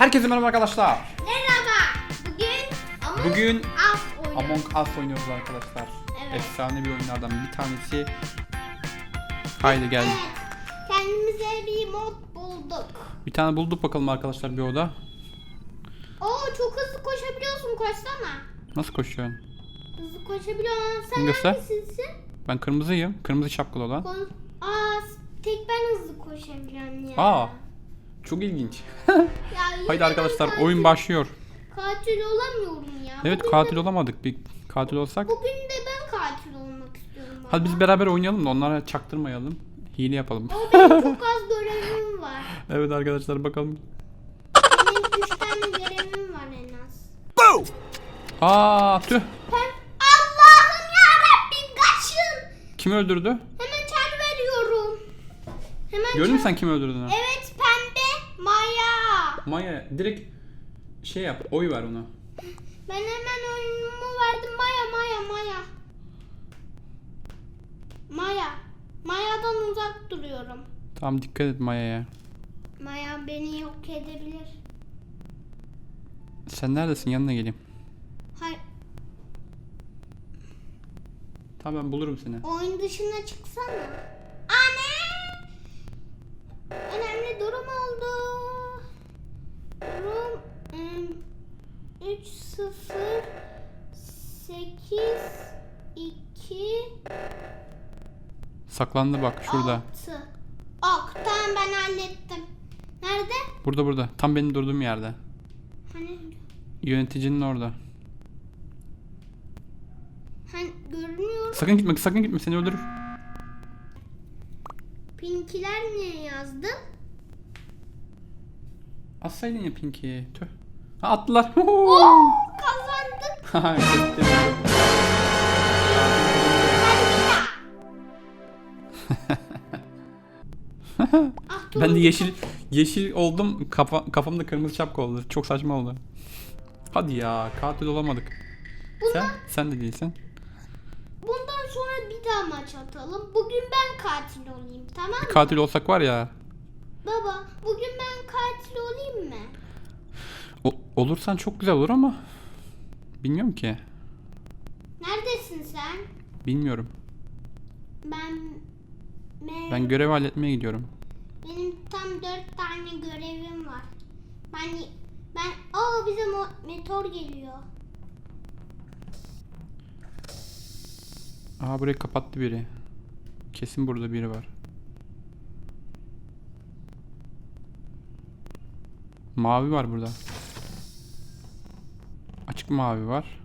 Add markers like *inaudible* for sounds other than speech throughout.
Herkese merhaba arkadaşlar. Merhaba. Bugün Among Bugün Us oynuyoruz. Among Us oynuyoruz arkadaşlar. Evet. Efsane bir oyunlardan bir tanesi. Haydi gel. Evet. Kendimize bir mod bulduk. Bir tane bulduk bakalım arkadaşlar bir oda. Oo çok hızlı koşabiliyorsun koşsana. Nasıl koşuyorsun? Hızlı koşabiliyorsun. Sen Göster. hangisisin? Ben kırmızıyım. Kırmızı şapkalı olan. Kon Aa tek ben hızlı koşabiliyorum ya. Aa. Çok ilginç. *laughs* Haydi arkadaşlar oyun başlıyor. Katil olamıyorum ya. Evet Bugün katil de, olamadık. Bir katil olsak. Bugün de ben katil olmak istiyorum. Hadi biz baba. beraber oynayalım da onlara çaktırmayalım. Hile yapalım. O benim *laughs* çok az görevim var. Evet arkadaşlar bakalım. Benim üç tane görevim var en az. Aa tüh. Allah'ım ya Rabbim kaçın. Kim öldürdü? Hemen çağrı veriyorum. Hemen Gördün mü sen kim öldürdüğünü? Evet Maya. Direkt şey yap oy ver ona. Ben hemen oyunumu verdim Maya Maya Maya. Maya. Maya'dan uzak duruyorum. Tamam dikkat et Maya'ya. Maya beni yok edebilir. Sen neredesin yanına geleyim. Hayır. Tamam ben bulurum seni. Oyun dışına çıksana. 2 Saklandı bak şurada. 6 Ok tamam ben hallettim. Nerede? Burada burada. Tam benim durduğum yerde. Hani Yöneticinin orada. hani görünüyor. Sakın gitme sakın gitme seni öldürür. Pinkiler niye yazdı? Atsaydın ya Pinky'yi. Tüh. Ha attılar. Oo, *laughs* kazandık. Haha, *laughs* Ah, ben de yeşil yeşil oldum. Kafa, kafamda kırmızı şapka oldu. Çok saçma oldu. Hadi ya katil olamadık. Sen sen de değilsin. Bundan sonra bir daha maç atalım. Bugün ben katil olayım tamam mı? Katil olsak var ya. Baba bugün ben katil olayım mı? o- olursan çok güzel olur ama bilmiyorum ki. Neredesin sen? Bilmiyorum. Ben me- Ben görev halletmeye gidiyorum. benim tam dört tane görevim var. Ben ben aa bize mo- meteor geliyor. Aa burayı kapattı biri. Kesin burada biri var. Mavi var burada. Açık mavi var.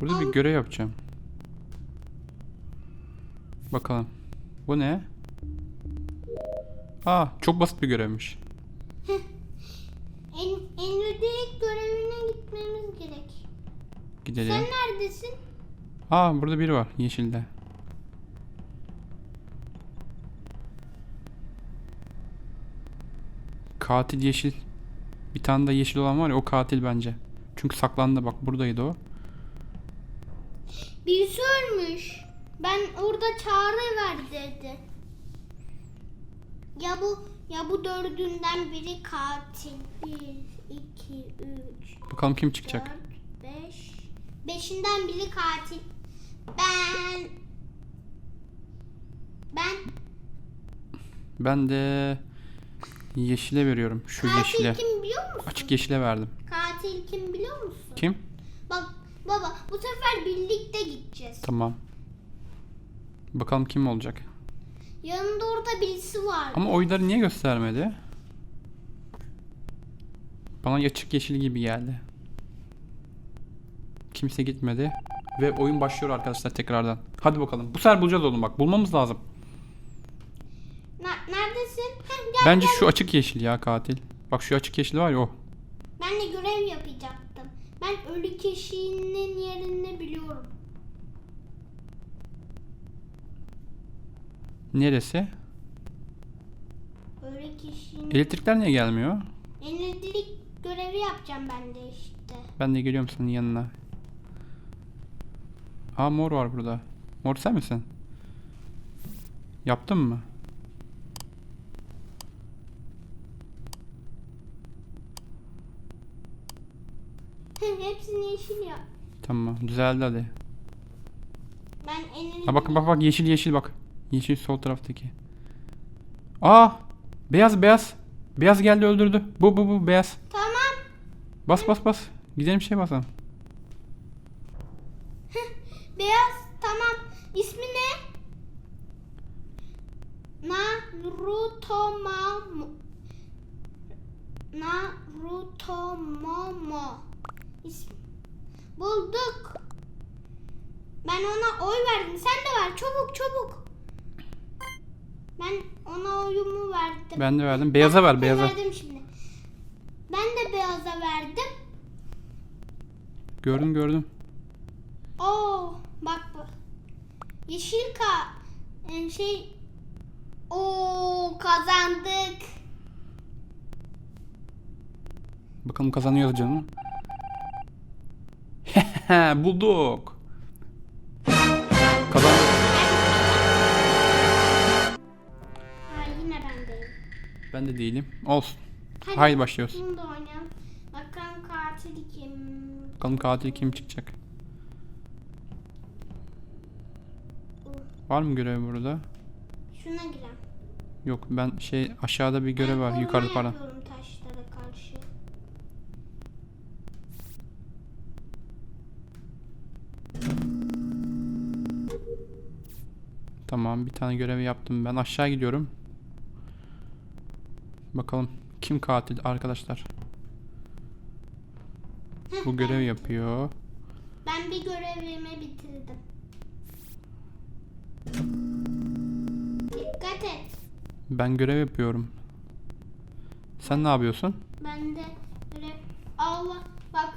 Burada bir görev yapacağım. Bakalım. Bu ne? Aa, çok basit bir görevmiş. En enlilik görevine gitmemiz gerek. Gidelim. Sen neredesin? Aa burada biri var yeşilde. Katil yeşil. Bir tane de yeşil olan var ya o katil bence. Çünkü saklandı bak buradaydı o. Birisi ölmüş. Ben orada çağrı ver dedi. Ya bu ya bu dördünden biri katil. Bir, iki, üç, Bakalım kim çıkacak. dört, beş. Beşinden biri katil. Ben ben Ben de yeşile veriyorum. Şu katil yeşile. kim biliyor musun? Açık yeşile verdim. Katil kim biliyor musun? Kim? Baba bu sefer birlikte gideceğiz. Tamam. Bakalım kim olacak. Yanında orada birisi var. Ama oyları niye göstermedi? Bana açık yeşil gibi geldi. Kimse gitmedi. Ve oyun başlıyor arkadaşlar tekrardan. Hadi bakalım. Bu sefer bulacağız oğlum bak. Bulmamız lazım. Ne- neredesin? Heh, gel, Bence gel. şu açık yeşil ya katil. Bak şu açık yeşil var ya o. Ben de görev yapacaktım. Ben ölü kişinin yerini biliyorum. Neresi? Ölü kişinin... Elektrikler niye gelmiyor? Elektrik görevi yapacağım ben de işte. Ben de geliyorum senin yanına. Aa mor var burada. Mor sen misin? Yaptın mı? Hepsini yeşil ya. Tamam düzeldi hadi. Ben en Ha bak bak bak yeşil yeşil bak. Yeşil sol taraftaki. Aa! Beyaz beyaz. Beyaz geldi öldürdü. Bu bu bu beyaz. Tamam. Bas bas bas. Gidelim şey basalım. Beyaz tamam. İsmi ne? Naruto Momo. Naruto Momo. İsmi. Bulduk. Ben ona oy verdim. Sen de ver. Çabuk çabuk. Ben ona oyumu verdim. Ben de verdim. Beyaza ver beyaza. verdim şimdi. Ben de beyaza verdim. Gördüm gördüm. Oo, bak bu. Yeşil ka e, şey Oo kazandık. Bakalım kazanıyoruz canım. Bulduk. Kazandık. Ha yine bendeyim. Ben de değilim. Olsun. Hadi, Haydi başlıyoruz. Bunu da oynayalım. Bakalım katil kim? Bakalım katil kim çıkacak. Var mı görev burada? Şuna girelim. Yok ben şey aşağıda bir görev var. Ben Yukarıda koruma pardon. Tamam bir tane görevi yaptım. Ben aşağı gidiyorum. Bakalım kim katil arkadaşlar. Bu görev yapıyor. Ben bir görevimi bitirdim. Dikkat et. Ben görev yapıyorum. Sen ne yapıyorsun? Ben de böyle Allah bak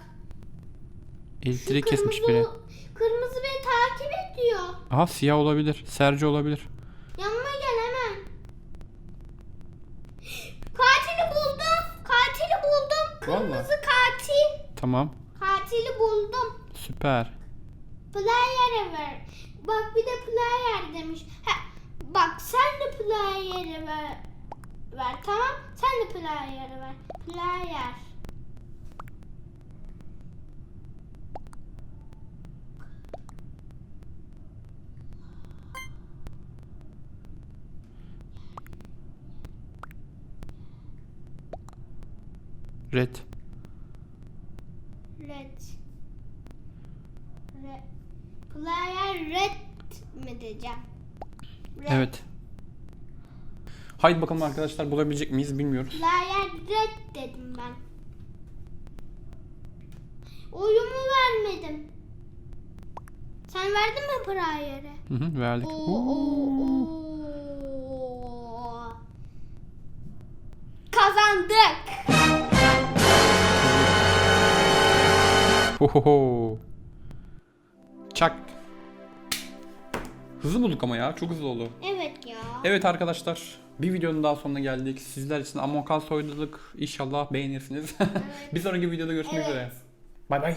Elektrik Şu kesmiş kırmızı- biri. Kırmızı beni takip ediyor. Aha siyah olabilir. Serci olabilir. Yanıma gel hemen. Katili buldum. Katili buldum. Kırmızı Vallahi. katil. Tamam. Katili buldum. Süper. Player'e ver. Bak bir de player demiş. Ha, bak sen de player'e ver. Ver tamam. Sen de player'e ver. Player. Red. Red. Red. Player red mi diyeceğim? Red. Evet. Haydi bakalım arkadaşlar bulabilecek miyiz bilmiyoruz. Player red dedim ben. Oyumu vermedim. Sen verdin mi player'e? Hı hı, verdik. Oo, oo, oo. Hohoho. Çak. Hızlı bulduk ama ya. Çok hızlı oldu. Evet ya. Evet arkadaşlar. Bir videonun daha sonuna geldik. Sizler için Among Us oynadık. İnşallah beğenirsiniz. *laughs* bir sonraki videoda görüşmek Evet. üzere. Bay bay.